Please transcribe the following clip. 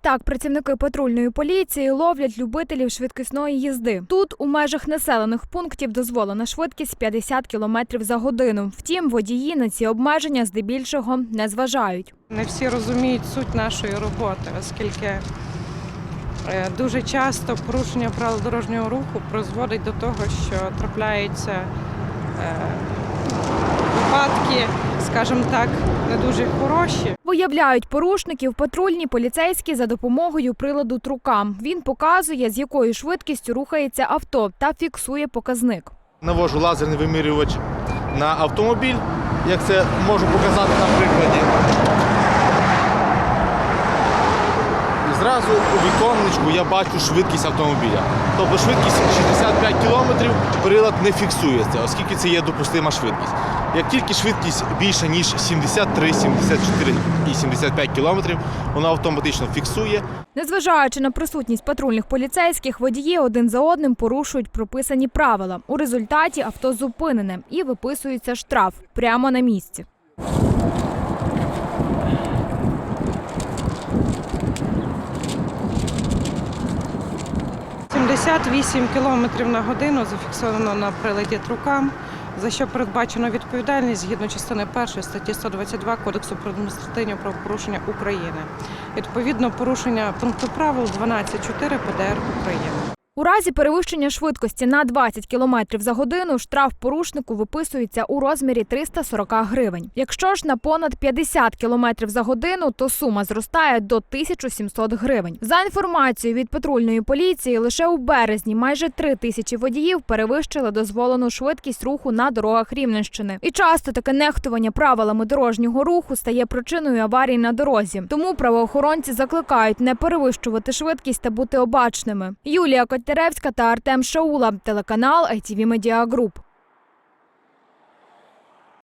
так працівники патрульної поліції ловлять любителів швидкісної їзди. Тут у межах населених пунктів дозволена швидкість 50 км за годину. Втім, водії на ці обмеження здебільшого не зважають. Не всі розуміють суть нашої роботи, оскільки е, дуже часто порушення правил дорожнього руху призводить до того, що трапляються е, випадки, скажімо так, не дуже хороші. Виявляють порушників патрульні поліцейські за допомогою приладу трука. Він показує, з якою швидкістю рухається авто та фіксує показник. Навожу лазерний вимірювач на автомобіль, як це можу показати на прикладі. І зразу у віконечку я бачу швидкість автомобіля. Тобто швидкість 65 км прилад не фіксується, оскільки це є допустима швидкість. Як тільки швидкість більша, ніж 73, 74 і 75 км, вона автоматично фіксує Незважаючи на присутність патрульних поліцейських, водії один за одним порушують прописані правила. У результаті авто зупинене і виписується штраф прямо на місці. – 78 км на годину зафіксовано на приладі трука, за що передбачено відповідальність згідно частини 1 статті 122 Кодексу про адміністративні правопорушення України. Відповідно, порушення пункту правил 12.4 ПДР України. У разі перевищення швидкості на 20 км за годину штраф порушнику виписується у розмірі 340 гривень. Якщо ж на понад 50 км за годину, то сума зростає до 1700 гривень. За інформацією від патрульної поліції, лише у березні майже 3 тисячі водіїв перевищили дозволену швидкість руху на дорогах Рівненщини. І часто таке нехтування правилами дорожнього руху стає причиною аварій на дорозі. Тому правоохоронці закликають не перевищувати швидкість та бути обачними. Юлія Котляревська та Артем Шаула, телеканал ITV Media Group.